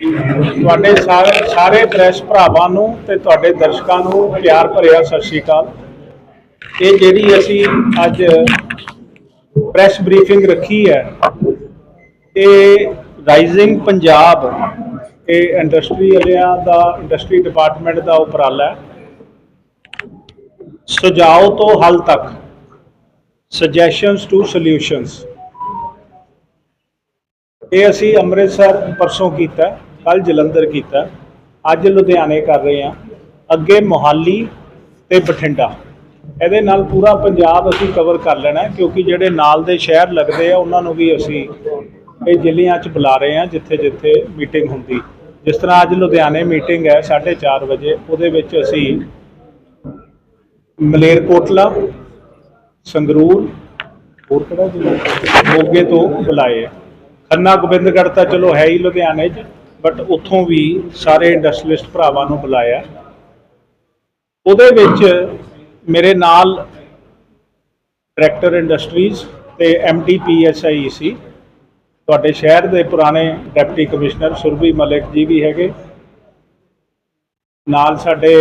ਤੁਹਾਡੇ ਸਾਰੇ ਸਾਰੇ ਪ੍ਰੈਸ ਭਰਾਵਾਂ ਨੂੰ ਤੇ ਤੁਹਾਡੇ ਦਰਸ਼ਕਾਂ ਨੂੰ ਪਿਆਰ ਭਰਿਆ ਸਤਿ ਸ਼੍ਰੀ ਅਕਾਲ। ਇਹ ਜਿਹੜੀ ਅਸੀਂ ਅੱਜ ਪ੍ਰੈਸ ਬਰੀਫਿੰਗ ਰੱਖੀ ਹੈ, ਇਹ ਰਾਈਜ਼ਿੰਗ ਪੰਜਾਬ ਇਹ ਇੰਡਸਟਰੀ ਵਾਲਿਆਂ ਦਾ, ਇੰਡਸਟਰੀ ਡਿਪਾਰਟਮੈਂਟ ਦਾ ਉਪਰਾਲਾ ਹੈ। ਸੁਝਾਅ ਤੋਂ ਹੱਲ ਤੱਕ ਸੁਜੈਸ਼ਨਸ ਟੂ ਸੋਲਿਊਸ਼ਨਸ ਇਹ ਅਸੀਂ ਅੰਮ੍ਰਿਤਸਰ ਪਰਸੋਂ ਕੀਤਾ ਕੱਲ ਜਲੰਧਰ ਕੀਤਾ। ਅੱਜ ਲੁਧਿਆਣੇ ਕਰ ਰਹੇ ਹਾਂ। ਅੱਗੇ ਮੋਹਾਲੀ ਤੇ ਬਠਿੰਡਾ। ਇਹਦੇ ਨਾਲ ਪੂਰਾ ਪੰਜਾਬ ਅਸੀਂ ਕਵਰ ਕਰ ਲੈਣਾ ਕਿਉਂਕਿ ਜਿਹੜੇ ਨਾਲ ਦੇ ਸ਼ਹਿਰ ਲੱਗਦੇ ਆ, ਉਹਨਾਂ ਨੂੰ ਵੀ ਅਸੀਂ ਇਹ ਜ਼ਿਲ੍ਹਿਆਂ 'ਚ ਬੁਲਾ ਰਹੇ ਹਾਂ, ਜਿੱਥੇ ਜਿੱਥੇ ਮੀਟਿੰਗ ਹੁੰਦੀ। ਜਿਸ ਤਰ੍ਹਾਂ ਅੱਜ ਲੁਧਿਆਣੇ ਮੀਟਿੰਗ ਹੈ 4:30 ਵਜੇ, ਉਹਦੇ ਵਿੱਚ ਅਸੀਂ ਮਲੇਰਕੋਟਲਾ ਸੰਗਰੂਰ, ਹੋਰ ਕਿਹੜਾ ਜ਼ਿਲ੍ਹਾ? ਮੋਗੇ ਤੋਂ ਬੁਲਾਏ ਖੰਨਾ, ਗੋਬਿੰਦਗੜ੍ਹ ਤਾਂ ਚਲੋ ਹੈ ਹੀ ਲੁਧਿਆਣੇ 'ਚ। ਬਟ ਉੱਥੋਂ ਵੀ ਸਾਰੇ ਇੰਡਸਟਰੀਲਿਸਟ ਭਰਾਵਾਂ ਨੂੰ ਬੁਲਾਇਆ। ਉਹਦੇ ਵਿੱਚ ਮੇਰੇ ਨਾਲ ਡਾਇਰੈਕਟਰ ਇੰਡਸਟਰੀਜ਼ ਤੇ ਐਮਡੀ ਪੀਐਸਆਈ ਸੀ ਤੁਹਾਡੇ ਸ਼ਹਿਰ ਦੇ ਪੁਰਾਣੇ ਡਿਪਟੀ ਕਮਿਸ਼ਨਰ ਸੁਰਭੀ ਮਲਿਕ ਜੀ ਵੀ ਹੈਗੇ। ਨਾਲ ਸਾਡੇ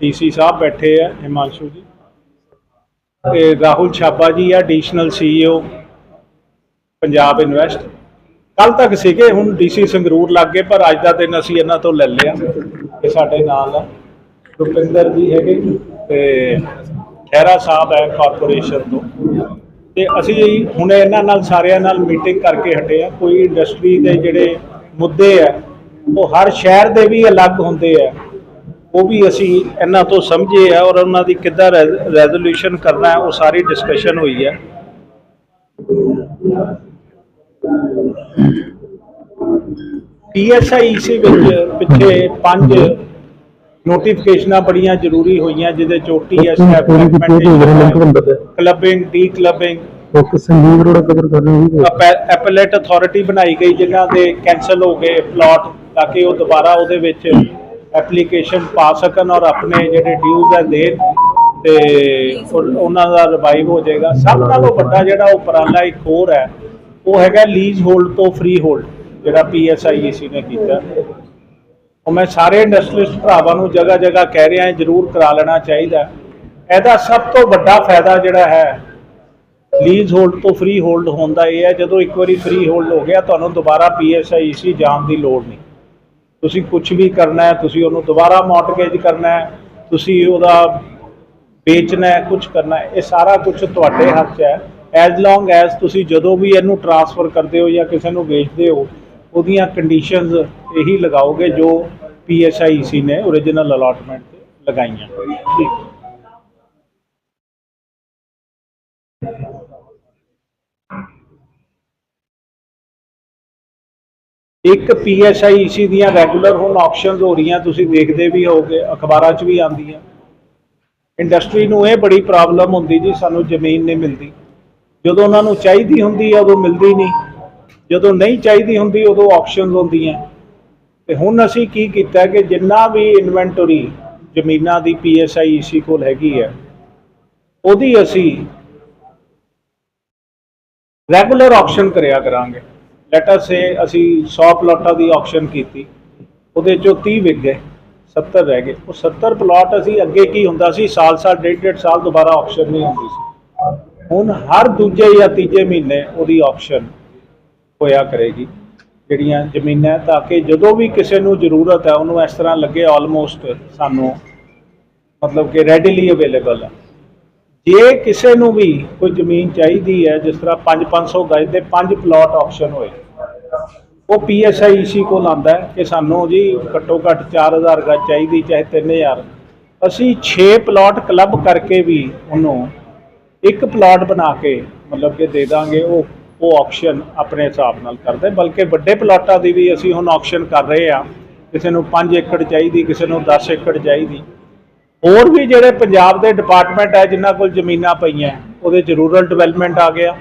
ਡੀਸੀ ਸਾਹਿਬ ਬੈਠੇ ਆ, ਹਿਮਾਂਸ਼ੂ ਜੀ। ਤੇ ਰਾਹੁਲ ਛਾਪਾ ਜੀ ਆ ਐਡੀਸ਼ਨਲ ਸੀਈਓ ਪੰਜਾਬ ਇਨਵੈਸਟ ਕੱਲ ਤੱਕ ਸੀਗੇ, ਹੁਣ ਡੀਸੀ ਸੰਗਰੂਰ ਲੱਗ ਗਏ, ਪਰ ਅੱਜ ਦਾ ਦਿਨ ਅਸੀਂ ਇਹਨਾਂ ਤੋਂ ਲੈ ਲਿਆ ਇਹ ਸਾਡੇ ਨਾਲ ਰੁਪਿੰਦਰ ਜੀ ਹੈਗੇ ਤੇ ਖਹਿਰਾ ਸਾਹਿਬ ਹੈ ਕਾਰਪੋਰੇਸ਼ਨ ਤੋਂ। ਤੇ ਅਸੀਂ ਹੁਣ ਇਹਨਾਂ ਨਾਲ ਸਾਰਿਆਂ ਨਾਲ ਮੀਟਿੰਗ ਕਰਕੇ ਹਟੇ ਆ ਕੋਈ ਇੰਡਸਟਰੀ ਦੇ ਜਿਹੜੇ ਮੁੱਦੇ ਆ ਉਹ ਹਰ ਸ਼ਹਿਰ ਦੇ ਵੀ ਅਲੱਗ ਹੁੰਦੇ ਆ ਉਹ ਵੀ ਅਸੀਂ ਇਹਨਾਂ ਤੋਂ ਸਮਝੇ ਆ ਔਰ ਉਹਨਾਂ ਦੀ ਕਿੱਦਾਂ ਰੈਜ਼ੋਲੂਸ਼ਨ ਕਰਨਾ ਹੈ, ਉਹ ਸਾਰੀ ਡਿਸਕਸ਼ਨ ਹੋਈ ਹੈ। ਪੀਐਸਆਈਸੀ ਵਿੱਚ ਪਿੱਛੇ ਪੰਜ ਨੋਟੀਫਿਕੇਸ਼ਨਾਂ ਬੜੀਆਂ ਜ਼ਰੂਰੀ ਹੋਈਆਂ ਜਿਹਦੇ ਚ OTS clubbing declubbing okay Sanjeev Rora cover ਕਰ ਰਹੇ ਹੋ ਐਪਲੇਟ ਅਥਾਰਟੀ ਬਣਾਈ ਗਈ ਜਿਨ੍ਹਾਂ ਦੇ ਕੈਨਸਲ ਹੋ ਗਏ ਪਲਾਟ ਤਾਂ ਕਿ ਉਹ ਦੁਬਾਰਾ ਉਹਦੇ ਵਿੱਚ ਐਪਲੀਕੇਸ਼ਨ ਪਾ ਸਕਣ ਔਰ ਆਪਣੇ ਜਿਹੜੇ ਡਿਊਜ਼ ਹੈ ਦੇਣ ਤੇ ਉਹ- ਉਹਨਾਂ ਦਾ ਰਿਵਾਈਵ ਹੋ ਜਾਏਗਾ। ਸਭ ਨਾਲੋਂ ਵੱਡਾ ਜਿਹੜਾ ਉਪਰਾਲਾ ਇੱਕ ਹੋਰ ਹੈ ਉਹ ਹੈਗਾ ਲੀਜ਼ ਹੋਲਡ ਤੋਂ ਫ੍ਰੀ ਹੋਲਡ ਜਿਹੜਾ ਪੀਐਸਆਈਏਸੀ ਨੇ ਕੀਤਾ। ਉਹ ਮੈਂ ਸਾਰੇ ਇੰਡਸਟਰੀਲਿਸਟ ਭਰਾਵਾਂ ਨੂੰ ਜਗ੍ਹਾ ਜਗ੍ਹਾ ਕਹਿ ਰਿਹਾ ਜਰੂਰ ਕਰਾ ਲੈਣਾ ਚਾਹੀਦਾ। ਇਹਦਾ ਸਭ ਤੋਂ ਵੱਡਾ ਫਾਇਦਾ ਜਿਹੜਾ ਹੈ ਲੀਜ਼ ਹੋਲਡ ਤੋਂ ਫ੍ਰੀ ਹੋਲਡ ਹੋਣ ਦਾ ਇਹ ਹੈ, ਜਦੋਂ ਇੱਕ ਵਾਰੀ ਫ੍ਰੀ ਹੋਲਡ ਹੋ ਗਿਆ, ਤੁਹਾਨੂੰ ਦੁਬਾਰਾ ਪੀਐਸਆਈਸੀ ਜਾਣ ਦੀ ਲੋੜ ਨਹੀਂ। ਤੁਸੀਂ ਕੁਝ ਵੀ ਕਰਨਾ ਹੈ, ਤੁਸੀਂ ਉਹਨੂੰ ਦੁਬਾਰਾ ਮਾਰਟਗੇਜ ਕਰਨਾ ਹੈ, ਤੁਸੀਂ ਉਹਦਾ ਵੇਚਣਾ ਹੈ ਕੁਝ ਕਰਨਾ ਹੈ, ਇਹ ਸਾਰਾ ਕੁਝ ਤੁਹਾਡੇ ਹੱਥ 'ਚ ਹੈ। ਐਜ਼ ਲੌਂਗ ਐਜ਼ ਤੁਸੀਂ ਜਦੋਂ ਵੀ ਇਹਨੂੰ ਟ੍ਰਾਂਸਫਰ ਕਰਦੇ ਹੋ ਜਾਂ ਕਿਸੇ ਨੂੰ ਵੇਚਦੇ ਹੋ, ਉਹਦੀਆਂ ਕੰਡੀਸ਼ਨਸ ਇਹੀ ਲਗਾਓਗੇ ਜੋ ਪੀਐਸਆਈਸੀ ਨੇ origignal ਅਲਾਟਮੈਂਟ ਤੇ ਲਗਾਈਆਂ। ਠੀਕ। ਇੱਕ ਪੀਐਸਆਈਸੀ ਦੀਆਂ ਰੈਗੂਲਰ ਹੁਣ ਆਕਸ਼ਨਸ ਹੋ ਰਹੀਆਂ, ਤੁਸੀਂ ਦੇਖਦੇ ਵੀ ਹੋਗੇ ਅਖਬਾਰਾਂ 'ਚ ਵੀ ਆਉਂਦੀਆਂ। ਇੰਡਸਟਰੀ ਨੂੰ ਇਹ ਬੜੀ ਪ੍ਰੋਬਲਮ ਹੁੰਦੀ ਜੀ, ਸਾਨੂੰ ਜ਼ਮੀਨ ਨਹੀਂ ਮਿਲਦੀ। ਜਦੋਂ ਉਹਨਾਂ ਨੂੰ ਚਾਹੀਦੀ ਹੁੰਦੀ ਹੈ ਉਦੋਂ ਮਿਲਦੀ ਨਹੀਂ। ਜਦੋਂ ਨਹੀਂ ਚਾਹੀਦੀ ਹੁੰਦੀ, ਉਦੋਂ ਆਕਸ਼ਨਸ ਹੁੰਦੀਆਂ। ਤੇ ਹੁਣ ਅਸੀਂ ਕੀ ਕੀਤਾ ਕਿ ਜਿੰਨਾ ਵੀ ਇਨਵੈਂਟਰੀ ਜ਼ਮੀਨਾਂ ਦੀ ਪੀਐਸਆਈਸੀ ਕੋਲ ਹੈਗੀ ਹੈ ਉਹਦੀ ਅਸੀਂ ਰੈਗੂਲਰ ਆਕਸ਼ਨ ਕਰਿਆ ਕਰਾਂਗੇ। ਲੈਟ ਅਸ ਸੇ ਅਸੀਂ 100 ਪਲਾਟਾਂ ਦੀ ਆਪਸ਼ਨ ਕੀਤੀ, ਉਹਦੇ ਚੋਂ 30 ਵਿਕ ਗਏ 70 ਰਹਿ ਗਏ। ਉਹ 70 ਪਲਾਟ ਅਸੀਂ ਅੱਗੇ ਕੀ ਹੁੰਦਾ ਸੀ? ਸਾਲ ਸਾਲ ਡੇਢ ਡੇਢ ਸਾਲ ਦੁਬਾਰਾ ਆਪਸ਼ਨ ਨਹੀਂ ਹੁੰਦੀ ਸੀ। ਹੁਣ ਹਰ ਦੂਜੇ ਜਾਂ ਤੀਜੇ ਮਹੀਨੇ ਉਹਦੀ ਆਕਸ਼ਨ ਹੋਇਆ ਕਰੇਗੀ, ਜਿਹੜੀਆਂ ਜ਼ਮੀਨਾਂ ਤਾਂ ਕਿ ਜਦੋਂ ਵੀ ਕਿਸੇ ਨੂੰ ਜ਼ਰੂਰਤ ਹੈ, ਉਹਨੂੰ ਇਸ ਤਰ੍ਹਾਂ ਲੱਗੇ ਆਲਮੋਸਟ ਸਾਨੂੰ ਮਤਲਬ ਕਿ ਰੈਡੀਲੀ ਅਵੇਲੇਬਲ ਹੈ। ਜੇ ਕਿਸੇ ਨੂੰ ਵੀ ਕੋਈ ਜ਼ਮੀਨ ਚਾਹੀਦੀ ਹੈ, ਜਿਸ ਤਰ੍ਹਾਂ 5-500 ਗਜ ਦੇ 5 ਪਲਾਟ ਆਕਸ਼ਨ ਹੋਏ, ਉਹ ਪੀਐਸਆਈਸੀ ਕੋਲ ਆਂਦਾ ਹੈ ਕਿ ਸਾਨੂੰ ਜੀ ਘੱਟੋ ਘੱਟ 4000 ਗਜ ਚਾਹੀਦੀ, ਚਾਹੇ 3000 ਅਸੀਂ 6 ਪਲਾਟ ਕਲੱਬ ਕਰਕੇ ਵੀ ਉਹਨੂੰ ਇੱਕ ਪਲਾਟ ਬਣਾ ਕੇ ਮਤਲਬ ਕਿ ਦੇ ਦਾਂਗੇ, ਉਹ ਉਹ ਆਕਸ਼ਨ ਆਪਣੇ ਹਿਸਾਬ ਨਾਲ ਕਰਦੇ। ਬਲਕਿ ਵੱਡੇ ਪਲਾਟਾਂ ਦੀ ਵੀ ਅਸੀਂ ਹੁਣ ਆਕਸ਼ਨ ਕਰ ਰਹੇ ਆ ਕਿਸੇ ਨੂੰ 5 ਏਕੜ ਚਾਹੀਦੀ, ਕਿਸੇ ਨੂੰ 10 ਏਕੜ ਚਾਹੀਦੀ। ਹੋਰ ਵੀ ਜਿਹੜੇ ਪੰਜਾਬ ਦੇ ਡਿਪਾਰਟਮੈਂਟ ਹੈ, ਜਿਨ੍ਹਾਂ ਕੋਲ ਜ਼ਮੀਨਾਂ ਪਈਆਂ, ਉਹਦੇ ਚ ਰੂਰਲ ਡਿਵੈਲਪਮੈਂਟ ਆ ਗਿਆ,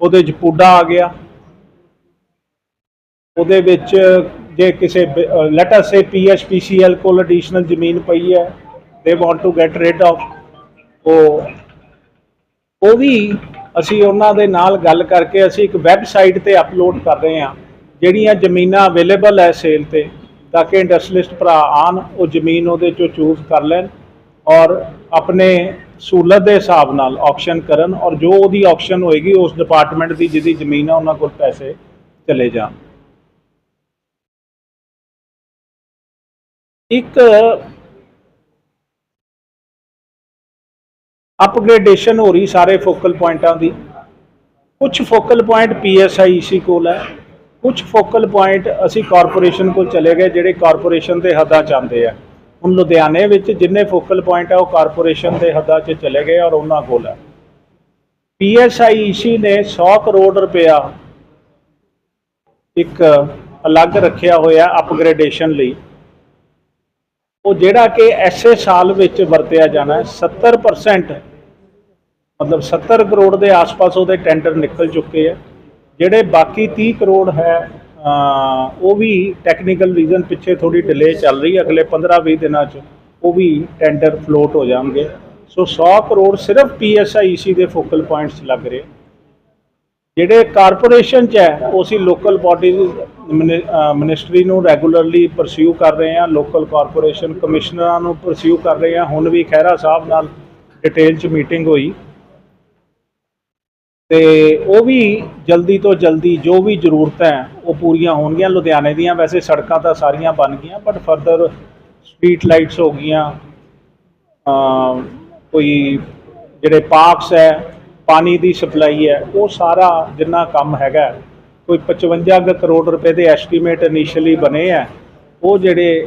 ਉਹਦੇ ਚ ਪੂਡਾ ਆ ਗਿਆ। ਉਹਦੇ ਵਿੱਚ ਜੇ ਕਿਸੇ ਲੈਟ ਅਸ ਸੇ ਪੀਐਸਪੀਸੀਐਲ ਕੋਲ ਐਡੀਸ਼ਨਲ ਜ਼ਮੀਨ ਪਈ ਹੈ they want to get rate of ਉਹ ਉਹ ਵੀ ਅਸੀਂ ਉਹਨਾਂ ਦੇ ਨਾਲ ਗੱਲ ਕਰਕੇ ਅਸੀਂ ਇੱਕ ਵੈਬਸਾਈਟ ਤੇ ਅਪਲੋਡ ਕਰ ਰਹੇ ਹਾਂ, ਜਿਹੜੀਆਂ ਜ਼ਮੀਨਾਂ ਅਵੇਲੇਬਲ ਹੈ ਸੇਲ ਤੇ, ਤਾਂ ਕਿ ਇੰਡਸਟਰੀਲਿਸਟ ਭਰਾ ਆਣ ਉਹ ਜ਼ਮੀਨ ਉਹਦੇ ਚੋਂ ਚੂਜ਼ ਕਰ ਲੈਣ ਔਰ ਆਪਣੇ ਸਹੂਲਤ ਦੇ ਹਿਸਾਬ ਨਾਲ ਆਕਸ਼ਨ ਕਰਨ ਔਰ ਜੋ ਉਹਦੀ ਆਕਸ਼ਨ ਹੋਏਗੀ, ਉਸ ਡਿਪਾਰਟਮੈਂਟ ਦੀ ਜਿਹਦੀ ਜ਼ਮੀਨ ਆ, ਉਹਨਾਂ ਕੋਲ ਪੈਸੇ ਚਲੇ ਜਾਣ। ਇੱਕ ਅਪਗ੍ਰੇਡੇਸ਼ਨ ਹੋ ਰਹੀ ਸਾਰੇ ਫੋਕਲ ਪੁਆਇੰਟਾਂ ਦੀ। ਕੁਝ ਫੋਕਲ ਪੁਆਇੰਟ ਪੀਐਸਆਈਸੀ ਕੋਲ ਹੈ ਕੁਝ ਫੋਕਲ ਪੁਆਇੰਟ ਅਸੀਂ ਕਾਰਪੋਰੇਸ਼ਨ ਕੋਲ ਚਲੇ ਗਏ, ਜਿਹੜੇ ਕਾਰਪੋਰੇਸ਼ਨ ਦੇ ਹੱਦਾਂ ਚ ਆਉਂਦੇ ਆ। ਹੁਣ ਲੁਧਿਆਣੇ ਵਿੱਚ ਜਿੰਨੇ ਫੋਕਲ ਪੁਆਇੰਟ ਆ, ਉਹ ਕਾਰਪੋਰੇਸ਼ਨ ਦੇ ਹੱਦਾਂ 'ਚ ਚਲੇ ਗਏ ਔਰ ਉਹਨਾਂ ਕੋਲ ਹੈ। ਪੀਐਸਆਈਸੀ ਨੇ 100 ਕਰੋੜ ਰੁਪਇਆ ਇੱਕ ਅਲੱਗ ਰੱਖਿਆ ਹੋਇਆ ਅਪਗ੍ਰੇਡੇਸ਼ਨ ਲਈ। ਉਹ ਜਿਹੜਾ ਕਿ ਐਸੇ ਸਾਲ ਵਿੱਚ ਵਰਤਿਆ ਜਾਣਾ ਹੈ 70% ਮਤਲਬ 70 ਕਰੋੜ ਦੇ ਆਸ-ਪਾਸ ਉਹਦੇ ਟੈਂਡਰ ਨਿਕਲ ਚੁੱਕੇ ਆ। ਜਿਹੜੇ ਬਾਕੀ 30 ਕਰੋੜ ਹੈ ਉਹ ਵੀ ਟੈਕਨੀਕਲ ਰੀਜ਼ਨ ਪਿੱਛੇ ਥੋੜੀ ਡਿਲੇ ਚੱਲ ਰਹੀ ਹੈ, ਅਗਲੇ 15-20 ਦਿਨਾਂ 'ਚ ਉਹ ਵੀ ਟੈਂਡਰ ਫਲੋਟ ਹੋ ਜਾਣਗੇ। ਸੋ 100 ਕਰੋੜ ਸਿਰਫ ਪੀਐਸਆਈਸੀ ਦੇ ਫੋਕਲ ਪੁਆਇੰਟਸ ਲੱਗ ਰਹੇ। ਜਿਹੜੇ ਕਾਰਪੋਰੇਸ਼ਨ 'ਚ ਹੈ, ਉਹ ਅਸੀਂ ਲੋਕਲ ਬਾਡੀਜ਼ ਮਿਨਿਸਟਰੀ ਨੂੰ ਰੈਗੂਲਰਲੀ ਪਰਸਿਊ ਕਰ ਰਹੇ ਹਾਂ ਲੋਕਲ ਕਾਰਪੋਰੇਸ਼ਨ ਕਮਿਸ਼ਨਰਾਂ ਨੂੰ ਪਰਸਿਊ ਕਰ ਰਹੇ ਹਾਂ। ਹੁਣ ਵੀ ਖਹਿਰਾ ਸਾਹਿਬ ਨਾਲ ਡਿਟੇਲ 'ਚ ਮੀਟਿੰਗ ਹੋਈ। ਤੇ ਉਹ ਵੀ ਜਲਦੀ ਤੋਂ ਜਲਦੀ ਜੋ ਵੀ ਜ਼ਰੂਰਤਾਂ ਹੈ, ਉਹ ਪੂਰੀਆਂ ਹੋਣਗੀਆਂ। ਲੁਧਿਆਣੇ ਦੀਆਂ ਵੈਸੇ ਸੜਕਾਂ ਤਾਂ ਸਾਰੀਆਂ ਬਣ ਗਈਆਂ ਬਟ ਫਰਦਰ ਸਟਰੀਟ ਲਾਈਟਸ ਹੋ ਗਈਆਂ। ਕੋਈ ਜਿਹੜੇ ਪਾਰਕਸ ਹੈ ਪਾਣੀ ਦੀ ਸਪਲਾਈ ਹੈ, ਉਹ ਸਾਰਾ ਜਿੰਨਾ ਕੰਮ ਹੈਗਾ, ਕੋਈ 55 ਕਰੋੜ ਰੁਪਏ ਦੇ ਐਸਟੀਮੇਟ ਇਨੀਸ਼ੀਅਲੀ ਬਣੇ ਆ, ਉਹ ਜਿਹੜੇ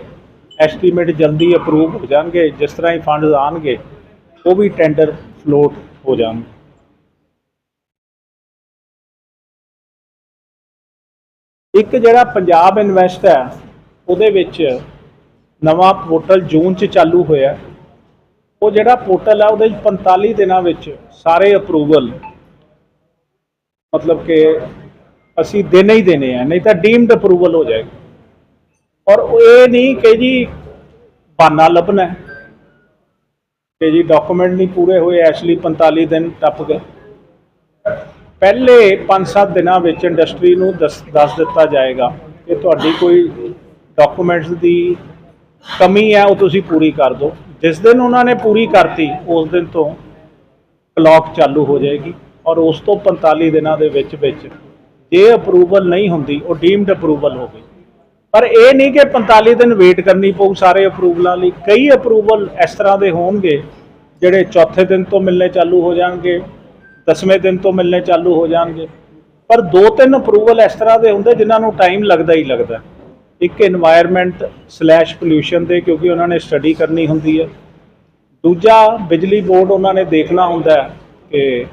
ਐਸਟੀਮੇਟ ਜਲਦੀ ਅਪਰੂਵ ਹੋ ਜਾਣਗੇ, ਜਿਸ ਤਰ੍ਹਾਂ ਹੀ ਫੰਡਸ ਆਣਗੇ ਉਹ ਵੀ ਟੈਂਡਰ ਫਲੋਟ ਹੋ ਜਾਣਗੇ। ਇੱਕ ਜਿਹੜਾ ਪੰਜਾਬ ਇਨਵੈਸਟ ਹੈ, ਉਹਦੇ ਵਿੱਚ ਨਵਾਂ ਪੋਰਟਲ ਜੂਨ ਚ ਚਾਲੂ ਹੋਇਆ ਉਹ ਜਿਹੜਾ ਪੋਰਟਲ ਹੈ ਉਹਦੇ ਵਿੱਚ 45 ਦਿਨਾਂ ਵਿੱਚ ਸਾਰੇ ਅਪਰੂਵਲ ਮਤਲਬ ਕਿ ਅਸੀਂ ਦੇਣੇ ਹੀ ਦੇਣੇ ਆ, ਨਹੀਂ ਤਾਂ ਡੀਮਡ ਅਪਰੂਵਲ ਹੋ ਜਾਏਗਾ। ਔਰ ਇਹ ਨਹੀਂ ਕਿ ਜੀ ਬਹਾਨਾ ਲੱਭਣਾ ਕਿ ਜੀ ਡਾਕੂਮੈਂਟ ਨਹੀਂ ਪੂਰੇ ਹੋਏ ਇਸ ਲਈ 45 ਦਿਨ ਟੱਪ ਗਏ। ਪਹਿਲੇ 5-7 ਦਿਨਾਂ ਵਿੱਚ ਇੰਡਸਟਰੀ ਨੂੰ ਦੱਸ ਦੱਸ ਦਿੱਤਾ ਜਾਏਗਾ ਕਿ ਤੁਹਾਡੀ ਕੋਈ ਡਾਕੂਮੈਂਟਸ ਦੀ ਕਮੀ ਹੈ, ਉਹ ਤੁਸੀਂ ਪੂਰੀ ਕਰ ਦਿਓ। ਜਿਸ ਦਿਨ ਉਹਨਾਂ ਨੇ ਪੂਰੀ ਕਰਤੀ, ਉਸ ਦਿਨ ਤੋਂ ਕਲੌਕ ਚਾਲੂ ਹੋ ਜਾਏਗੀ ਔਰ ਉਸ ਤੋਂ 45 ਦਿਨਾਂ ਦੇ ਵਿੱਚ ਵਿੱਚ ਜੇ ਅਪਰੂਵਲ ਨਹੀਂ ਹੁੰਦੀ, ਉਹ ਡੀਮਡ ਅਪਰੂਵਲ ਹੋ ਗਈ। ਪਰ ਇਹ ਨਹੀਂ ਕਿ 45 ਦਿਨ ਵੇਟ ਕਰਨੀ ਪਊ ਸਾਰੇ ਅਪਰੂਵਲਾਂ ਲਈ। ਕਈ ਅਪਰੂਵਲ ਇਸ ਤਰ੍ਹਾਂ ਦੇ ਹੋਣਗੇ ਜਿਹੜੇ ਚੌਥੇ ਦਿਨ ਤੋਂ ਮਿਲਣੇ ਚਾਲੂ ਹੋ ਜਾਣਗੇ, ਦਸਵੇਂ ਦਿਨ ਤੋਂ ਮਿਲਣੇ ਚਾਲੂ ਹੋ ਜਾਣਗੇ। ਪਰ ਦੋ ਤਿੰਨ ਅਪਰੂਵਲ ਇਸ ਤਰ੍ਹਾਂ ਦੇ ਹੁੰਦੇ ਜਿਨ੍ਹਾਂ ਨੂੰ ਟਾਈਮ ਲੱਗਦਾ ਹੀ ਲੱਗਦਾ। ਇੱਕ এনवायरमेंट ਸਲੈਸ਼ ਪੋਲੂਸ਼ਨ ਦੇ ਕਿਉਂਕਿ ਉਹਨਾਂ ਨੇ ਸਟੱਡੀ ਕਰਨੀ ਹੁੰਦੀ ਹੈ। ਦੂਜਾ ਬਿਜਲੀ ਬੋਰਡ ਉਹਨਾਂ ਨੇ ਦੇਖਣਾ ਹੁੰਦਾ ਕਿ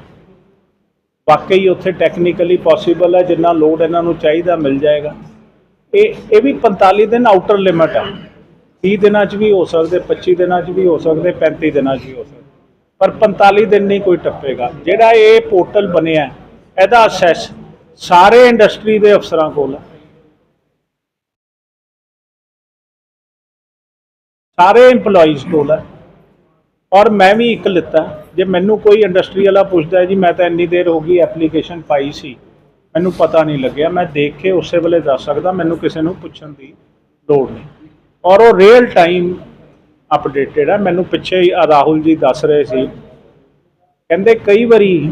ਵਾਕਈ ਉੱਥੇ ਟੈਕਨੀਕਲੀ ਪੋਸੀਬਲ ਹੈ, ਜਿੰਨਾ ਲੋਡ ਇਹਨਾਂ ਨੂੰ ਚਾਹੀਦਾ ਮਿਲ ਜਾਏਗਾ। ਇਹ ਇਹ ਵੀ 45 ਦਿਨ ਆਊਟਰ ਲਿਮਟ ਆ। 30 ਦਿਨਾਂ 'ਚ ਵੀ ਹੋ ਸਕਦੇ 25 ਦਿਨਾਂ 'ਚ ਵੀ ਹੋ ਸਕਦੇ 35 ਦਿਨਾਂ 'ਚ ਵੀ ਹੋ ਸਕਦੇ। ਪਰ 45 ਦਿਨ ਨਹੀਂ ਕੋਈ ਟੱਪੇਗਾ। ਜਿਹੜਾ ਇਹ ਪੋਰਟਲ ਬਣਿਆ ਇਹਦਾ ਅਸੈਸ ਸਾਰੇ ਇੰਡਸਟਰੀ ਦੇ ਅਫਸਰਾਂ ਕੋਲ ਹੈ। ਸਾਰੇ EMPLOYEES ਕੋਲ ਹੈ। ਔਰ ਮੈਂ ਵੀ ਇੱਕ ਲਿੱਤਾ। ਜੇ ਮੈਨੂੰ ਕੋਈ ਇੰਡਸਟਰੀ ਵਾਲਾ ਪੁੱਛਦਾ ਹੈ ਜੀ, ਮੈਂ ਤਾਂ ਇੰਨੀ ਦੇਰ ਹੋ ਗਈ ਐਪਲੀਕੇਸ਼ਨ ਪਾਈ ਸੀ। ਮੈਨੂੰ ਪਤਾ ਨਹੀਂ ਲੱਗਿਆ। ਮੈਂ ਦੇਖ ਕੇ ਉਸੇ ਵੇਲੇ ਦੱਸ ਸਕਦਾ, ਮੈਨੂੰ ਕਿਸੇ ਨੂੰ ਪੁੱਛਣ ਦੀ ਲੋੜ ਨਹੀਂ। ਔਰ ਉਹ ਰੀਅਲ ਟਾਈਮ ਅਪਡੇਟਡ ਹੈ। ਮੈਨੂੰ ਪਿੱਛੇ ਹੀ ਰਾਹੁਲ ਜੀ ਦੱਸ ਰਹੇ ਸੀ। ਕਹਿੰਦੇ ਕਈ ਵਾਰੀ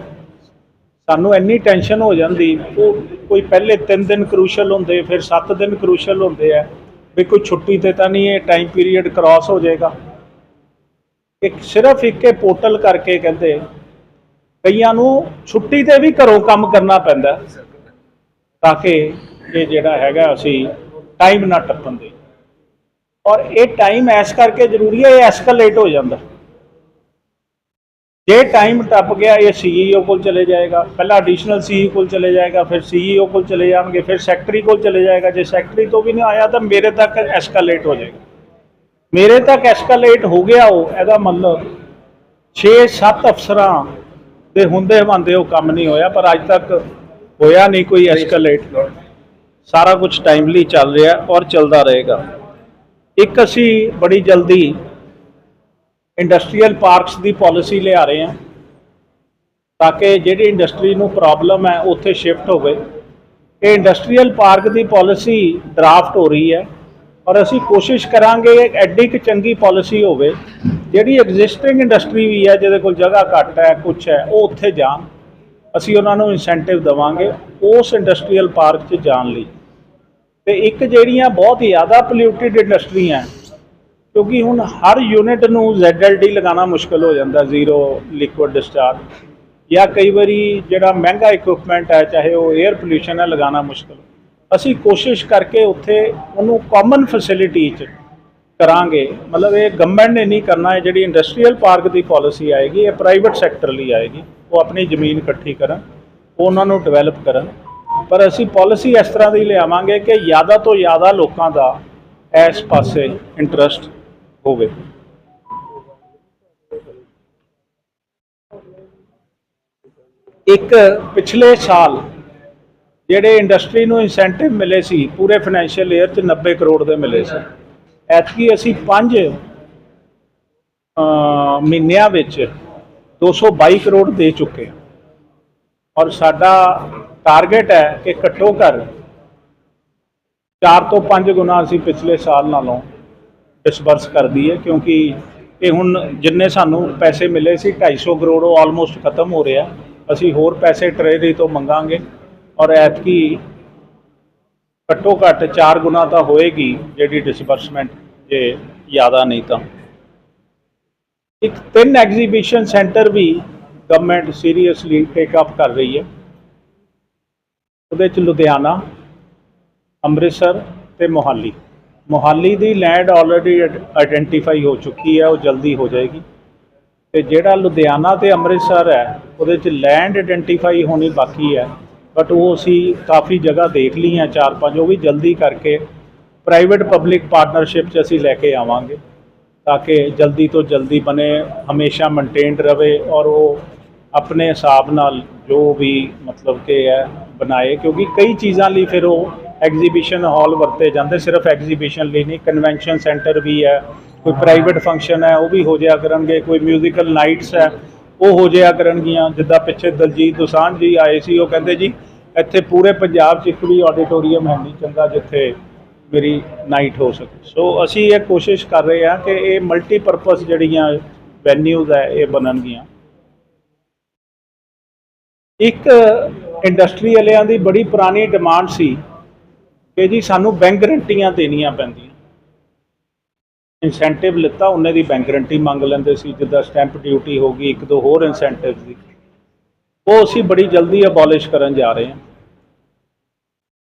ਸਾਨੂੰ ਇੰਨੀ ਟੈਨਸ਼ਨ ਹੋ ਜਾਂਦੀ, ਉਹ ਕੋਈ ਪਹਿਲੇ 3 ਦਿਨ ਕਰੂਸ਼ਲ ਹੁੰਦੇ, ਫਿਰ 7 ਦਿਨ ਕਰੂਸ਼ਲ ਹੁੰਦੇ ਆ। ਵੀ ਕੋਈ ਛੁੱਟੀ ਤੇ ਤਾਂ ਨਹੀਂ ਇਹ ਟਾਈਮ ਪੀਰੀਅਡ ਕ੍ਰਾਸ ਹੋ ਜਾਏਗਾ। ਇੱਕ ਸਿਰਫ ਇੱਕ ਇਹ ਪੋਰਟਲ ਕਰਕੇ ਕਹਿੰਦੇ, ਕਈਆਂ ਨੂੰ ਛੁੱਟੀ ਤੇ ਵੀ ਘਰੋਂ ਕੰਮ ਕਰਨਾ ਪੈਂਦਾ ਤਾਂ ਕਿ ਇਹ ਜਿਹੜਾ ਹੈਗਾ ਅਸੀਂ ਟਾਈਮ ਨਾ ਟੱਪਣ ਦੇ ਔਰ ਇਹ ਟਾਈਮ ਐਸ ਕਰਕੇ ਜ਼ਰੂਰੀ ਹੈ, ਇਹ ਐਸਕੇਲੇਟ ਹੋ ਜਾਂਦਾ। ਜੇ ਟਾਈਮ ਟੱਪ ਗਿਆ, ਇਹ ਸੀਈਓ ਕੋਲ ਚਲੇ ਜਾਏਗਾ। ਪਹਿਲਾਂ ਐਡੀਸ਼ਨਲ ਸੀਈ ਕੋਲ ਚਲੇ ਜਾਏਗਾ, ਫਿਰ ਸੀਈਓ ਕੋਲ ਚਲੇ ਜਾਣਗੇ, ਫਿਰ ਸੈਕਟਰੀ ਕੋਲ ਚਲੇ ਜਾਏਗਾ। ਜੇ ਸੈਕਟਰੀ ਤੋਂ ਵੀ ਨਹੀਂ ਆਇਆ, ਤਾਂ ਮੇਰੇ ਤੱਕ ਐਸਕੇਲੇਟ ਹੋ ਜਾਏਗਾ। ਮੇਰੇ ਤੱਕ ਐਸਕੇਲੇਟ ਹੋ ਗਿਆ ਉਹ, ਇਹਦਾ ਮਤਲਬ 6-7 ਅਫਸਰਾਂ ਦੇ ਹੁੰਦੇ ਹਵਾਂਦੇ ਉਹ ਕੰਮ ਨਹੀਂ ਹੋਇਆ, ਪਰ ਅੱਜ ਤੱਕ ਹੋਇਆ ਨਹੀਂ ਕੋਈ ਐਸਕੇਲੇਟ ਸਾਰਾ ਕੁਝ ਟਾਈਮਲੀ ਚੱਲ ਰਿਹਾ ਔਰ ਚੱਲਦਾ ਰਹੇਗਾ। ਇੱਕ ਅਸੀਂ ਬੜੀ ਜਲਦੀ ਇੰਡਸਟਰੀਅਲ ਪਾਰਕਸ ਦੀ ਪਾਲਿਸੀ ਲਿਆ ਰਹੇ ਹਾਂ ਤਾਂ ਕਿ ਜਿਹੜੀ ਇੰਡਸਟਰੀ ਨੂੰ ਪ੍ਰੋਬਲਮ ਹੈ ਉੱਥੇ ਸ਼ਿਫਟ ਹੋਵੇ। ਇਹ ਇੰਡਸਟਰੀਅਲ ਪਾਰਕ ਦੀ ਪਾਲਿਸੀ ਡਰਾਫਟ ਹੋ ਰਹੀ ਹੈ ਔਰ ਅਸੀਂ ਕੋਸ਼ਿਸ਼ ਕਰਾਂਗੇ ਕਿ ਐਡੀ ਕੁ ਚੰਗੀ ਪਾਲਿਸੀ ਹੋਵੇ ਜਿਹੜੀ ਐਗਜ਼ਿਸਟਿੰਗ ਇੰਡਸਟਰੀ ਵੀ ਹੈ ਜਿਹਦੇ ਕੋਲ ਜਗ੍ਹਾ ਘੱਟ ਹੈ ਕੁਝ ਹੈ ਉਹ ਉੱਥੇ ਜਾਣ। ਅਸੀਂ ਉਹਨਾਂ ਨੂੰ ਇਨਸੈਂਟਿਵ ਦੇਵਾਂਗੇ ਉਸ ਇੰਡਸਟਰੀਅਲ ਪਾਰਕ 'ਚ ਜਾਣ ਲਈ। ਤੇ ਇੱਕ ਜਿਹੜੀਆਂ ਬਹੁਤ ਜ਼ਿਆਦਾ ਪੋਲਿਊਟਿਡ ਇੰਡਸਟਰੀਆਂ ਹੈ, ਕਿਉਂਕਿ ਹੁਣ ਹਰ ਯੂਨਿਟ ਨੂੰ ZLD ਲਗਾਉਣਾ ਮੁਸ਼ਕਲ ਹੋ ਜਾਂਦਾ ਜ਼ੀਰੋ ਲਿਕੁਇਡ ਡਿਸਚਾਰਜ ਜਾਂ ਕਈ ਵਾਰੀ ਜਿਹੜਾ ਮਹਿੰਗਾ ਇਕਵਿਪਮੈਂਟ ਹੈ, ਚਾਹੇ ਉਹ 에ਅਰ ਪੋਲਿਊਸ਼ਨ ਹੈ, ਲਗਾਉਣਾ ਮੁਸ਼ਕਲ। ਅਸੀਂ ਕੋਸ਼ਿਸ਼ ਕਰਕੇ ਉੱਥੇ ਉਹਨੂੰ ਕਾਮਨ ਫੈਸਿਲਿਟੀ 'ਚ ਕਰਾਂਗੇ। ਮਤਲਬ ਇਹ ਗਵਰਨਮੈਂਟ ਨੇ ਨਹੀਂ ਕਰਨਾ ਹੈ ਜਿਹੜੀ ਇੰਡਸਟਰੀਅਲ ਪਾਰਕ ਦੀ ਪਾਲਿਸੀ ਆਏਗੀ, ਇਹ ਪ੍ਰਾਈਵੇਟ ਸੈਕਟਰ ਲਈ ਆਏਗੀ। ਉਹ ਆਪਣੀ ਜ਼ਮੀਨ ਇਕੱਠੀ ਕਰਨ ਉਹਨਾਂ ਨੂੰ ਡਿਵੈਲਪ ਕਰਨ। ਪਰ ਅਸੀਂ ਪਾਲਿਸੀ ਇਸ ਤਰ੍ਹਾਂ ਦੀ ਲਿਆਵਾਂਗੇ ਕਿ ਜ਼ਿਆਦਾ ਤੋਂ ਜ਼ਿਆਦਾ ਲੋਕਾਂ ਦਾ ਇਸ ਪਾਸੇ ਇੰਟਰਸਟ ਹੋਵੇ। ਇੱਕ ਪਿਛਲੇ ਸਾਲ ਜਿਹੜੇ ਇੰਡਸਟਰੀ ਨੂੰ ਇਨਸੈਂਟਿਵ ਮਿਲੇ ਸੀ, ਪੂਰੇ ਫਾਈਨੈਂਸ਼ੀਅਲ ਈਅਰ 'ਚ 90 ਕਰੋੜ ਦੇ ਮਿਲੇ ਸੀ। ਐਤਕੀ ਅਸੀਂ 5 ਮਹੀਨਿਆਂ ਵਿੱਚ 222 ਕਰੋੜ ਦੇ ਚੁੱਕੇ ਹਾਂ। ਔਰ ਸਾਡਾ ਟਾਰਗੇਟ ਹੈ ਕਿ ਘੱਟੋ ਘੱਟ 4 ਤੋਂ 5 ਗੁਣਾ ਅਸੀਂ ਪਿਛਲੇ ਸਾਲ ਨਾਲੋਂ ਡਿਸਬਰਸ ਕਰਦੀ ਹੈ, ਕਿਉਂਕਿ ਇਹ ਹੁਣ ਜਿੰਨੇ ਸਾਨੂੰ ਪੈਸੇ ਮਿਲੇ ਸੀ 250 ਕਰੋੜ ਉਹ ਆਲਮੋਸਟ ਖਤਮ ਹੋ ਰਿਹਾ। ਅਸੀਂ ਹੋਰ ਪੈਸੇ ਟ੍ਰੇਰੀ ਤੋਂ ਮੰਗਾਂਗੇ ਔਰ ਐਤਕੀ ਘੱਟੋ ਘੱਟ 4 ਗੁਣਾ ਤਾਂ ਹੋਏਗੀ ਜਿਹੜੀ ਡਿਸਬਰਸਮੈਂਟ ਜੇ ਜ਼ਿਆਦਾ ਨਹੀਂ ਤਾਂ। ਇੱਕ ਤਿੰਨ ਐਗਜ਼ੀਬਿਸ਼ਨ ਸੈਂਟਰ ਵੀ ਗਵਰਨਮੈਂਟ ਸੀਰੀਅਸਲੀ ਟੇਕ ਅਪ ਕਰ ਰਹੀ ਹੈ। ਉਹਦੇ ਚ ਲੁਧਿਆਣਾ, ਅੰਮ੍ਰਿਤਸਰ ਤੇ ਮੋਹਾਲੀ। ਮੋਹਾਲੀ ਦੀ ਲੈਂਡ ਆਲਰੇਡੀ ਆਇਡੈਂਟੀਫਾਈ ਹੋ ਚੁੱਕੀ ਹੈ, ਉਹ ਜਲਦੀ ਹੋ ਜਾਏਗੀ। ਤੇ ਜਿਹੜਾ ਲੁਧਿਆਣਾ ਤੇ ਅੰਮ੍ਰਿਤਸਰ ਹੈ, ਉਹਦੇ ਚ ਲੈਂਡ ਆਇਡੈਂਟੀਫਾਈ ਹੋਣੀ ਬਾਕੀ ਹੈ। ਬਟ ਉਹ ਅਸੀਂ ਕਾਫੀ ਜਗ੍ਹਾ ਦੇਖ ਲਈ ਹੈ ਚਾਰ ਪੰਜ, ਉਹ ਵੀ ਜਲਦੀ ਕਰਕੇ ਪ੍ਰਾਈਵੇਟ ਪਬਲਿਕ ਪਾਰਟਨਰਸ਼ਿਪ 'ਚ ਅਸੀਂ ਲੈ ਕੇ ਆਵਾਂਗੇ, ਤਾਂ ਕਿ ਜਲਦੀ ਤੋਂ ਜਲਦੀ ਬਣੇ, ਹਮੇਸ਼ਾ ਮੇਨਟੇਨਡ ਰਵੇ ਔਰ ਉਹ ਆਪਣੇ ਹਿਸਾਬ ਨਾਲ ਜੋ ਵੀ ਮਤਲਬ ਕਿ ਹੈ, ਬਣਾਏ। ਕਿਉਂਕਿ ਕਈ ਚੀਜ਼ਾਂ ਲਈ ਫਿਰ ਉਹ ਐਗਜ਼ੀਬਿਸ਼ਨ ਹਾਲ ਵਰਤੇ ਜਾਂਦੇ ਸਿਰਫ ਐਗਜ਼ੀਬਿਸ਼ਨ ਲਈ ਨਹੀਂ ਕਨਵੈਨਸ਼ਨ ਸੈਂਟਰ ਵੀ ਹੈ ਕੋਈ ਪ੍ਰਾਈਵੇਟ ਫੰਕਸ਼ਨ ਹੈ ਉਹ ਵੀ ਹੋ ਜਾਇਆ ਕਰਨਗੇ ਕੋਈ ਮਿਊਜ਼ੀਕਲ ਨਾਈਟਸ ਹੈ ਉਹ ਹੋ ਜਾਇਆ ਕਰਨਗੀਆਂ ਜਿੱਦਾਂ ਪਿੱਛੇ ਦਲਜੀਤ ਦੋਸਾਂਝ ਜੀ ਆਏ ਸੀ ਉਹ ਕਹਿੰਦੇ ਜੀ ਇੱਥੇ ਪੂਰੇ ਪੰਜਾਬ 'ਚ ਇੱਕ ਵੀ ਆਡੀਟੋਰੀਅਮ ਹੈ ਨਹੀਂ ਚੰਗਾ ਜਿੱਥੇ ਮੇਰੀ ਨਾਈਟ ਹੋ ਸਕੇ। ਸੋ ਅਸੀਂ ਇਹ ਕੋਸ਼ਿਸ਼ ਕਰ ਰਹੇ ਹਾਂ ਕਿ ਇਹ ਮਲਟੀਪਰਪਸ ਜਿਹੜੀਆਂ ਵੈਨਿਊਜ਼ ਹੈ ਇਹ ਬਣਨਗੀਆਂ। ਇੱਕ ਇੰਡਸਟਰੀ ਵਾਲਿਆਂ ਦੀ ਬੜੀ ਪੁਰਾਣੀ ਡਿਮਾਂਡ ਸੀ ਕਿ ਜੀ ਸਾਨੂੰ ਬੈਂਕ ਗਰੰਟੀਆਂ ਦੇਣੀਆਂ ਪੈਂਦੀਆਂ। ਇਨਸੈਂਟਿਵ ਲਿੱਤਾ, ਉਹਨੇ ਦੀ ਬੈਂਕ ਗਰੰਟੀ ਮੰਗ ਲੈਂਦੇ ਸੀ, ਜਿੱਦਾਂ ਸਟੈਂਪ ਡਿਊਟੀ ਹੋ ਗਈ, ਇੱਕ ਦੋ ਹੋਰ ਇਨਸੈਂਟਿਵਸ ਦੀ। ਉਹ ਅਸੀਂ ਬੜੀ ਜਲਦੀ ਅਬੋਲਿਸ਼ ਕਰਨ ਜਾ ਰਹੇ ਹਾਂ।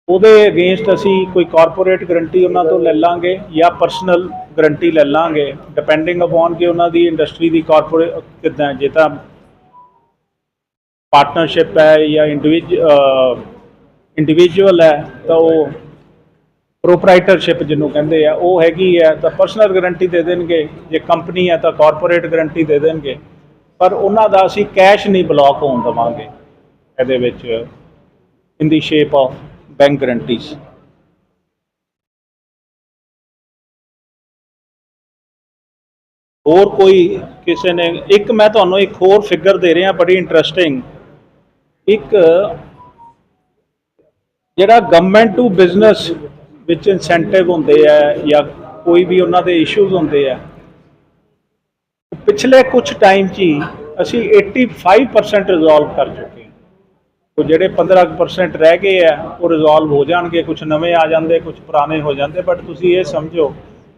ਉਹਦੇ ਅਗੇਂਸਟ ਅਸੀਂ ਕੋਈ ਕਾਰਪੋਰੇਟ ਗਰੰਟੀ ਉਹਨਾਂ ਤੋਂ ਲੈ ਲਾਂਗੇ ਜਾਂ ਪਰਸਨਲ ਗਰੰਟੀ ਲੈ ਲਾਂਗੇ। ਡਿਪੈਂਡਿੰਗ ਅਪਨ ਕਿ ਉਹਨਾਂ ਦੀ ਇੰਡਸਟਰੀ ਦੀ ਕਾਰਪੋਰੇਟ ਕਿੱਦਾਂ ਜੇ ਤਾਂ ਪਾਰਟਨਰਸ਼ਿਪ ਹੈ ਜਾਂ ਇੰਡੀਵਿਜੂਅਲ ਹੈ, ਤਾਂ ਉਹ ਪ੍ਰੋਪਰਾਈਟਰਸ਼ਿਪ ਜਿਹਨੂੰ ਕਹਿੰਦੇ ਆ, ਉਹ ਹੈਗੀ ਹੈ ਤਾਂ ਪਰਸਨਲ ਗਾਰੰਟੀ ਦੇ ਦੇਣਗੇ, ਜੇ ਕੰਪਨੀ ਹੈ ਤਾਂ ਕਾਰਪੋਰੇਟ ਗਾਰੰਟੀ ਦੇ ਦੇਣਗੇ, ਪਰ ਉਹਨਾਂ ਦਾ ਅਸੀਂ ਕੈਸ਼ ਨਹੀਂ ਬਲੌਕ ਹੋਣ ਦੇਵਾਂਗੇ, ਇਹਦੇ ਵਿੱਚ in the shape of bank guarantees ਹੋਰ ਕੋਈ ਕਿਸੇ ਨੇ, ਇੱਕ ਮੈਂ ਤੁਹਾਨੂੰ ਇੱਕ ਹੋਰ ਫਿਗਰ ਦੇ ਰਿਹਾ, ਬੜੀ ਇੰਟਰਸਟਿੰਗ ਇੱਕ, ਜਿਹੜਾ ਗਵਰਨਮੈਂਟ ਟੂ ਬਿਜ਼ਨਸ ਵਿੱਚ ਇਨਸੈਂਟਿਵ ਹੁੰਦੇ ਆ ਜਾਂ ਕੋਈ ਵੀ ਉਹਨਾਂ ਦੇ ਇਸ਼ੂਜ਼ ਹੁੰਦੇ ਆ। ਪਿਛਲੇ ਕੁਝ ਟਾਈਮ 'ਚ ਹੀ ਅਸੀਂ 85% ਰਿਜ਼ੋਲਵ ਕਰ ਚੁੱਕੇ ਹਾਂ। ਉਹ ਜਿਹੜੇ 15% ਰਹਿ ਗਏ ਆ, ਉਹ ਰਿਜ਼ੋਲਵ ਹੋ ਜਾਣਗੇ। ਕੁਝ ਨਵੇਂ ਆ ਜਾਂਦੇ ਕੁਝ ਪੁਰਾਣੇ ਹੋ ਜਾਂਦੇ। ਬਟ ਤੁਸੀਂ ਇਹ ਸਮਝੋ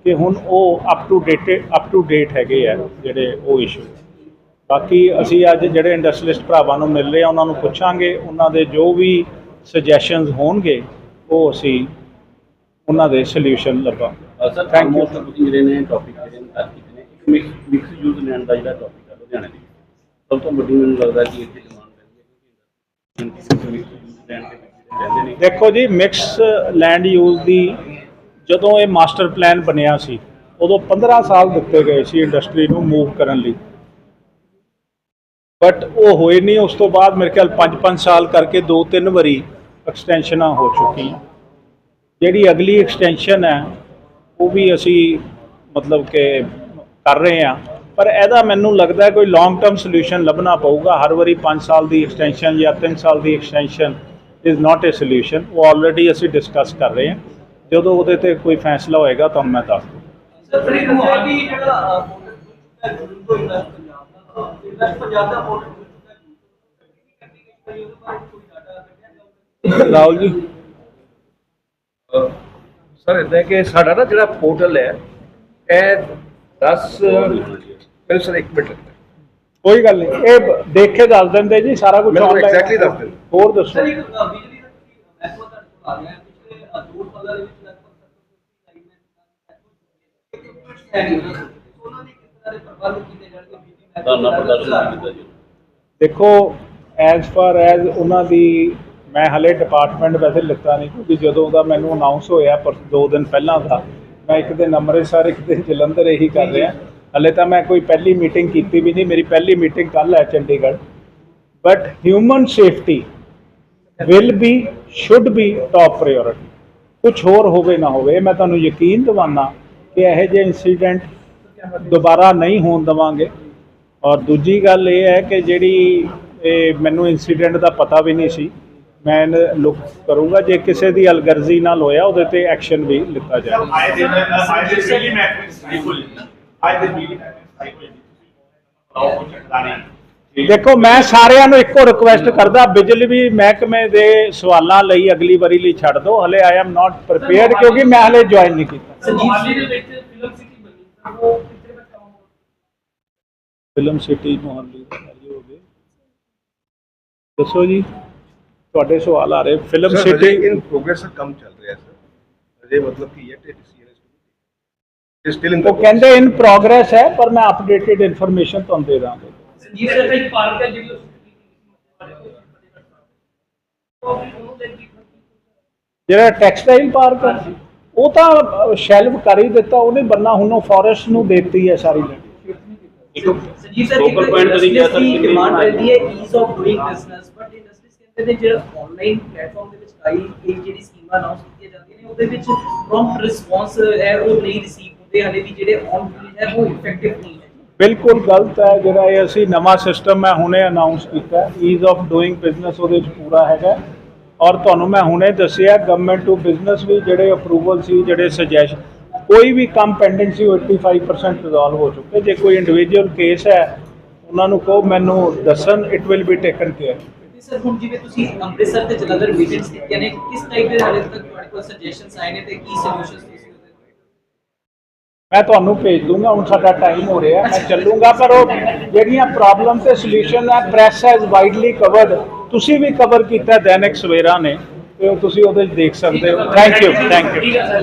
ਕਿ ਹੁਣ ਉਹ up to date up to date ਹੈਗੇ ਆ ਜਿਹੜੇ ਉਹ ਇਸ਼ੂ ਬਾਕੀ ਅਸੀਂ ਅੱਜ ਜਿਹੜੇ ਇੰਡਸਟਰੀਲਿਸਟ ਭਰਾਵਾਂ ਨੂੰ ਮਿਲ ਰਹੇ ਆ, ਉਹਨਾਂ ਨੂੰ ਪੁੱਛਾਂਗੇ। ਉਹਨਾਂ ਦੇ ਜੋ ਵੀ ਸੁਜੈਸ਼ਨਸ ਹੋਣਗੇ, ਉਹ ਅਸੀਂ ਉਹਨਾਂ ਦੇ ਸੋਲੂਸ਼ਨ ਸਰ you. ਆਲਮੋਸਟ ਤੁਸੀਂ ਜਿਹੜੇ ਨੇ ਟੌਪਿਕ ਜਿਹੜੇ ਨੇ ਕਰ ਕੀਤੇ ਨੇ ਇੱਕ ਮਿਕਸ ਮਿਕਸ ਯੂਜ਼ ਲੈਂਡ ਦਾ ਜਿਹੜਾ ਟੌਪਿਕ ਹੈ ਲੁਧਿਆਣੇ ਦੀ ਸਭ ਤੋਂ ਵੱਡੀ ਮੈਨੂੰ ਲੱਗਦਾ ਕਿ ਇੱਥੇ ਡਿਮਾਂਡ ਰਹਿੰਦੀ ਹੈ ਕਿਉਂਕਿ ਦੇਖੋ ਜੀ ਮਿਕਸ ਲੈਂਡ ਯੂਜ਼ ਦੀ ਜਦੋਂ ਇਹ ਮਾਸਟਰ ਪਲਾਨ ਬਣਿਆ ਸੀ ਉਦੋਂ 15 ਸਾਲ ਦਿੱਤੇ ਗਏ ਸੀ ਇੰਡਸਟਰੀ ਨੂੰ ਮੂਵ ਕਰਨ ਲਈ। ਬਟ ਉਹ ਹੋਏ ਨਹੀਂ ਉਸ ਤੋਂ ਬਾਅਦ ਮੇਰੇ ਖਿਆਲ 5-5 ਸਾਲ ਕਰਕੇ ਦੋ ਤਿੰਨ ਵਾਰੀ ਐਕਸਟੈਂਸ਼ਨਾਂ ਹੋ ਚੁੱਕੀਆਂ। ਜਿਹੜੀ ਅਗਲੀ ਐਕਸਟੈਂਸ਼ਨ ਹੈ ਉਹ ਵੀ ਅਸੀਂ ਮਤਲਬ ਕਿ ਕਰ ਰਹੇ ਹਾਂ। ਪਰ ਇਹਦਾ ਮੈਨੂੰ ਲੱਗਦਾ ਕੋਈ ਲੌਂਗ ਟਰਮ ਸੋਲੂਸ਼ਨ ਲੱਭਣਾ ਪਊਗਾ। ਹਰ ਵਾਰੀ 5 ਸਾਲ ਦੀ ਐਕਸਟੈਂਸ਼ਨ ਜਾਂ 3 ਸਾਲ ਦੀ extension is not a solution ਉਹ ਆਲਰੇਡੀ ਅਸੀਂ ਡਿਸਕਸ ਕਰ ਰਹੇ ਹਾਂ। ਜਦੋਂ ਉਹਦੇ ਤੇ ਕੋਈ ਫੈਸਲਾ ਹੋਏਗਾ ਤੁਹਾਨੂੰ ਮੈਂ ਦੱਸ ਦੂੰ ਸਰ ਜਿਹੜਾ ਤੋਂ invest Punjab invest Punjab Rahul ji. Sir ਇਦਾਂ ਕਿ ਸਾਡਾ ਨਾ ਜਿਹੜਾ ਪੋਰਟਲ ਹੈ ਇਹ 10 ਪਹਿਲੇ ਸਰ ਇੱਕ ਮਿੰਟ। ਕੋਈ ਗੱਲ ਨਹੀਂ। ਇਹ ਦੇਖ ਕੇ ਦੱਸ ਦਿੰਦੇ ਜੀ ਸਾਰਾ ਕੁਝ ਮੈਨੂੰ ਦੱਸ। ਹੋਰ ਦੱਸੋ। ਸਰ ਇੱਕ ਅ, ਬਿਜਲੀ ਦਾ ਮਹਿਕਮਾ ਤੁਹਾਡੇ ਕੋਲ ਆ ਗਿਆ। ਪਿਛਲੇ ਅ, ਦੋ ਸਾਲਾਂ ਦੇ ਵਿੱਚ ਲਗਭਗ 70 ਲਾਈਨ ਹੈ ਉਹਨਾਂ ਦੇ ਕਿਸ ਤਰ੍ਹਾਂ ਦੇ ਪ੍ਰਬੰਧ ਕੀਤੇ ਜਾਣਗੇ ਬਿਜਲੀ ਧਰਨਾ ਮਹਿਕਮੇ ਪ੍ਰਦਰਸ਼ਨ ਕੀਤਾ ਜੀ। ਦੇਖੋ ਐਜ਼ ਫਾਰ ਐਜ਼ ਉਹਨਾਂ ਦੀ ਮੈਂ ਹਲੇ ਡਿਪਾਰਟਮੈਂਟ ਵੈਸੇ ਲਿਖਤਾ ਨਹੀਂ ਕਿਉਂਕਿ ਜਦੋਂ ਦਾ ਮੈਨੂੰ ਅਨਾਉਂਸ ਹੋਇਆ ਪਰ ਦੋ ਦਿਨ ਪਹਿਲਾਂ ਦਾ ਮੈਂ ਇੱਕ ਦਿਨ ਅੰਮ੍ਰਿਤਸਰ ਇੱਕ ਦਿਨ ਜਲੰਧਰ ਇਹੀ ਕਰ ਰਿਹਾ। ਹਲੇ ਤਾਂ ਮੈਂ ਕੋਈ ਪਹਿਲੀ ਮੀਟਿੰਗ ਕੀਤੀ ਵੀ ਨਹੀਂ ਮੇਰੀ ਪਹਿਲੀ ਮੀਟਿੰਗ ਕੱਲ ਹੈ Chandigarh. But human safety will be should be top priority ਕੁਝ ਹੋਰ ਹੋਵੇ ਨਾ ਹੋਵੇ ਮੈਂ ਤੁਹਾਨੂੰ ਯਕੀਨ ਦਿਵਾਨਾ ਕਿ ਇਹੋ ਜਿਹੇ ਇਨਸੀਡੈਂਟ ਦੁਬਾਰਾ ਨਹੀਂ ਹੋਣ ਦੇਵਾਂਗੇ। ਔਰ ਦੂਜੀ ਗੱਲ ਇਹ ਹੈ ਕਿ ਜਿਹੜੀ ਇਹ ਮੈਨੂੰ ਇਨਸੀਡੈਂਟ ਦਾ ਪਤਾ ਵੀ ਨਹੀਂ ਸੀ ਮੈਂ ਲੁੱਕ ਕਰੂੰਗਾ ਜੇ ਕਿਸੇ ਦੀ ਅਲਗਰਜ਼ੀ ਨਾਲ ਹੋਇਆ ਉਹਦੇ ਤੇ ਐਕਸ਼ਨ ਵੀ ਲਿੱਤਾ ਜਾਏ ਆਏ ਦਿਨ ਆਏ ਦਿਨ ਬਿਜਲੀ ਮਹਿਕਮੇ ਸਟ੍ਰਾਈਕ ਹੋ ਜਾਂਦੀ ਹੈ। ਆਏ ਦਿਨ ਬਿਜਲੀ ਮਹਿਕਮੇ ਸਟ੍ਰਾਈਕ ਹੋ ਜਾਂਦੀ ਹੈ। ਆਓ ਕੁਝ ਚੱਕਦਾ ਨਹੀਂ ਦੇਖੋ ਮੈਂ ਸਾਰਿਆਂ ਨੂੰ ਇੱਕੋ ਰਿਕੁਐਸਟ ਕਰਦਾ ਬਿਜਲੀ ਵੀ ਮਹਿਕਮੇ ਦੇ ਸਵਾਲਾਂ ਲਈ ਅਗਲੀ ਵਾਰੀ ਲਈ ਛੱਡ ਦਿਓ ਹਲੇ ਆਈ ਐਮ ਨਾਟ ਪ੍ਰਿਪੇਅਰਡ ਕਿਉਂਕਿ ਮੈਂ ਹਲੇ ਜੁਆਇਨ ਨਹੀਂ ਕੀਤਾ ਸੰਜੀਵ ਦੇ ਵਿੱਚ ਫਿਲਮ ਸਿਟੀ ਬਣੀ ਉਹ ਕਿਤੇ ਤੱਕ ਕੰਮ ਹੋ ਫਿਲਮ ਸਿਟੀ ਮੁਹੱਲੀ ਦੇ ਵਾਲੀ ਹੋ ਗਏ ਦੱਸੋ ਜੀ ਤੁਹਾਡੇ ਸਵਾਲ ਆ ਰਹੇ ਫਿਲਮ ਸਿਟੀ ਇਨ ਪ੍ਰੋਗਰੈਸ ਕੰਮ ਚੱਲ ਰਿਹਾ ਹੈ ਸਰ। ਅਜੇ ਮਤਲਬ ਕੀ ਹੈ ਟੀਸੀਐਸ ਸਟਿਲ ਇਨ ਉਹ ਕਹਿੰਦੇ ਇਨ ਪ੍ਰੋਗਰੈਸ ਹੈ ਪਰ ਮੈਂ ਅਪਡੇਟਡ ਇਨਫੋਰਮੇਸ਼ਨ ਤੁਹਾਨੂੰ ਦੇ ਦਾਂਗਾ। ਸੰਜੀਵ ਸਰ ਇੱਕ ਪਾਰਕ ਹੈ ਜਿਹੜੀ ਜਿਹੜਾ ਟੈਕਸਟਾਈਲ ਪਾਰਕ ਹੈ ਉਹ ਤਾਂ ਸ਼ੈਲਵ ਕਰ ਹੀ ਦਿੱਤਾ ਉਹਨੇ ਬੰਨਾ ਹੁਣ ਉਹ ਫੋਰੈਸਟ ਨੂੰ ਦੇਤੀ ਹੈ ਸਾਰੀ ਸੰਜੀਵ ਸਰ ਗਿਆ ਸਰ, ਦੀ ਕਿੰਨੀ ਡਿਮਾਂਡ ਰਹਿੰਦੀ ਹੈ ease of doing business but industries ਕਹਿੰਦੇ ਆਨਲਾਈਨ ਪਲੇਟਫਾਰਮ ਦੇ ਵਿੱਚ ਕਈ ਇਹ ਜਿਹੜੀ ਸਕੀਮਾਂ ਅਨਾਉਂਸ ਕੀਤੀਆਂ ਜਾਂਦੀਆਂ ਨੇ, ਉਹਦੇ ਵਿੱਚ ਪ੍ਰੌਮਪਟ ਰਿਸਪੌਂਸ ਹੈ, ਉਹ ਨਹੀਂ ਰਿਸੀਵ ਹੁੰਦੇ, ਹਲੇ ਵੀ ਜਿਹੜੇ ਔਨ ਫੀਲਡ ਹੈ, ਉਹ ਇਫੈਕਟਿਵ ਨਹੀਂ ਹੈ। ਬਿਲਕੁਲ ਗਲਤ ਹੈ, ਜਿਹੜਾ ਇਹ ਅਸੀਂ ਨਵਾਂ ਸਿਸਟਮ ਮੈਂ ਹੁਣੇ ਅਨਾਉਂਸ ਕੀਤਾ ਈਜ਼ ਆਫ ਡੂਇੰਗ ਬਿਜ਼ਨਸ ਉਹਦੇ ਵਿੱਚ ਪੂਰਾ ਹੈਗਾ ਔਰ ਤੁਹਾਨੂੰ ਮੈਂ ਹੁਣੇ ਦੱਸਿਆ ਗਵਰਨਮੈਂਟ ਟੂ ਬਿਜ਼ਨਸ ਵੀ ਜਿਹੜੇ ਅਪਰੂਵਲ ਸੀ, ਜਿਹੜੇ ਸੁਜੈਸ਼ਨ ਕੋਈ ਵੀ ਕੰਮ ਪੈਂਡਿੰਗ ਸੀ, ਉਹ 85% ਰਿਜ਼ੋਲਵ ਹੋ ਚੁੱਕੇ। ਜੇ ਕੋਈ ਇੰਡੀਵਿਜੂਅਲ ਕੇਸ ਹੈ, ਉਹਨਾਂ ਨੂੰ ਕਹੋ, ਮੈਨੂੰ ਦੱਸਣ it will be taken care sir ਹੁਣ ਜਿਵੇਂ ਤੁਸੀਂ ਅੰਮ੍ਰਿਤਸਰ ਤੇ ਜਲੰਧਰ ਮੀਟਿੰਗਸ ਕੀਤੀਆਂ ਨੇ ਕਿਸ ਟਾਈਪ ਦੇ ਹਾਲੇ ਤੱਕ ਤੁਹਾਡੇ ਕੋਲ ਸੁਜੈਸ਼ਨਸ ਆਏ ਨੇ ਤੇ ਕੀ ਸੋਲੂਸ਼ਨਸ ਤੁਸੀਂ ਮੈਂ ਤੁਹਾਨੂੰ ਭੇਜ ਦੂੰਗਾ ਹੁਣ ਸਾਡਾ ਟਾਈਮ ਹੋ ਰਿਹਾ ਮੈਂ ਚੱਲੂੰਗਾ ਪਰ ਉਹ ਜਿਹੜੀਆਂ ਪ੍ਰੋਬਲਮ ਤੇ ਸੋਲੂਸ਼ਨ ਹੈ ਪ੍ਰੈਸ ਹੈਜ਼ ਵਾਈਡਲੀ ਕਵਰਡ ਤੁਸੀਂ ਵੀ ਕਵਰ ਕੀਤਾ ਦੈਨਿਕ ਸਵੇਰਾ ਨੇ ਤੇ ਤੁਸੀਂ ਉਹਦੇ ਦੇਖ ਸਕਦੇ ਹੋ। ਥੈਂਕ ਯੂ ਥੈਂਕ ਯੂ ਠੀਕ ਹੈ ਸਰ।